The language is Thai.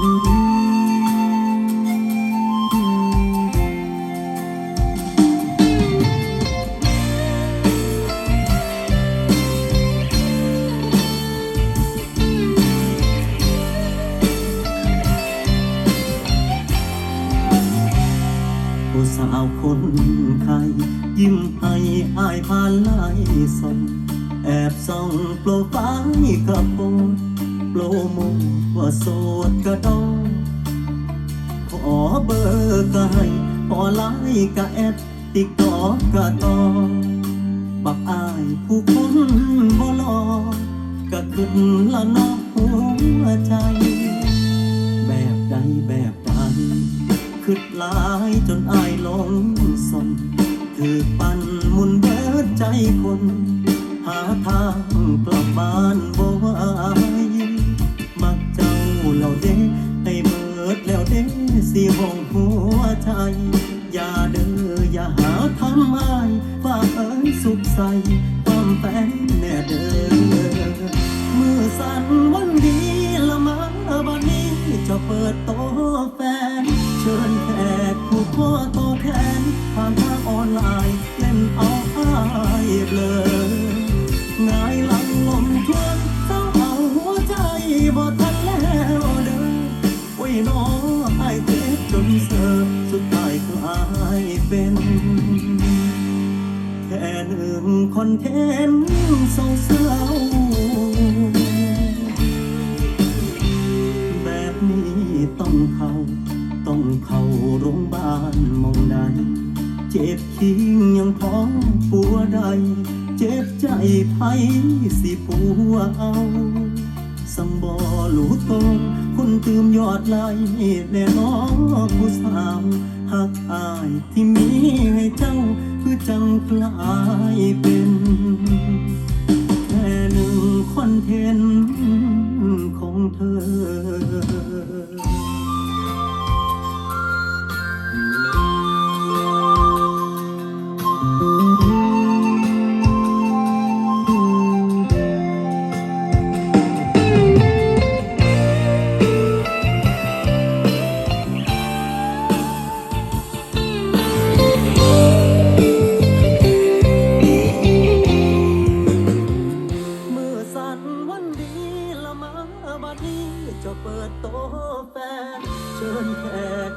ผู้สาวคนไข้ยิ้มให้อายผ่านลาส่งแอบส่องโปรไฟล์กับโป โปรโมทว่าโสดกระโดดขอเบอร์ก็ให้ขอไลน์ก็แอดติ๊กตอกก็ต่อบักอายผู้คนบ่รอก็ขึ้นละนอกหัวใจ แบบใดแบบใดคิดหลายจนอายลงสนถือปันมุนเบิดใจคน หาทางกลับบ้านบ่ไหว สิห้องหัวใจอย่าเด้ออย่าหาทำอายว่าเอิญสุขใสความแฟนแน่เด้อมือสั่นวันดีละมาบันนี้จะเปิดโต๊ะแฟน เชิญแขกผู้ขอโตแทนผ่านทางออนไลน์เล่นเอาอายเลอ แค่หนึ่งคอนเทนต์เศร้าๆแบบนี้ต้องเข้าต้องเข้าโรงพยาบาลมองใดเจ็บคิงยังท้องปัวใด เจ็บใจไผสิปัวเอาสังบ่รู้ตนคนตืมยอดไหลแน่น้องผู้สาว หักอายที่มีให้เจ้าคือจังกลายเป็นแค่หนึ่งคอนเทนต์ของเธอ โตแฟนเชิญแขก